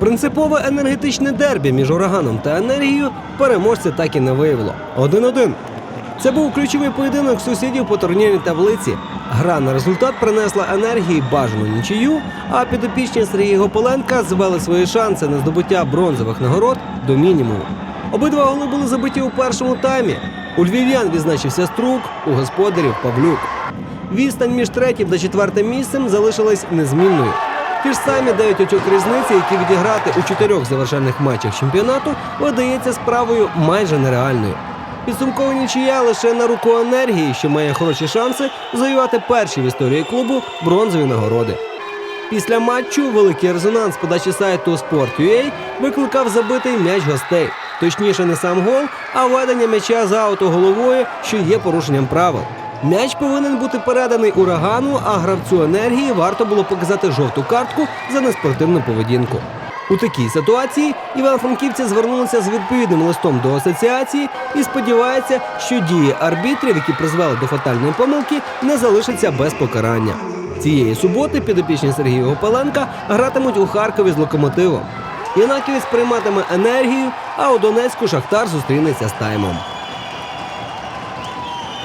Принципове енергетичне дербі між ураганом та енергією переможця так і не виявило. 1-1. Це був ключовий поєдинок сусідів по турнірній таблиці. Гра на результат принесла енергії бажану нічию, а підопічні Сергія Гополенка звели свої шанси на здобуття бронзових нагород до мінімуму. Обидва голи були забиті у першому таймі. У львів'ян відзначився струк, у господарів Павлюк. Відстань між третім та четвертим місцем залишилась незмінною. Ті ж самі 9 очок різниці, які відіграти у чотирьох завершальних матчах чемпіонату, видається справою майже нереальною. Підсумкова нічия лише на руку енергії, що має хороші шанси завоювати перші в історії клубу бронзові нагороди. Після матчу великий резонанс подачі сайту Sport.ua викликав забитий м'яч гостей. Точніше, не сам гол, а ведення м'яча за ауту головою, що є порушенням правил. М'яч повинен бути переданий урагану, а гравцю енергії варто було показати жовту картку за неспортивну поведінку. У такій ситуації івано-франківці звернулися з відповідним листом до асоціації і сподіваються, що дії арбітрів, які призвели до фатальної помилки, не залишаться без покарання. Цієї суботи підопічні Сергія Гопаленка гратимуть у Харкові з локомотивом. Янаківець прийматиме енергію, а у Донецьку Шахтар зустрінеться з таймом.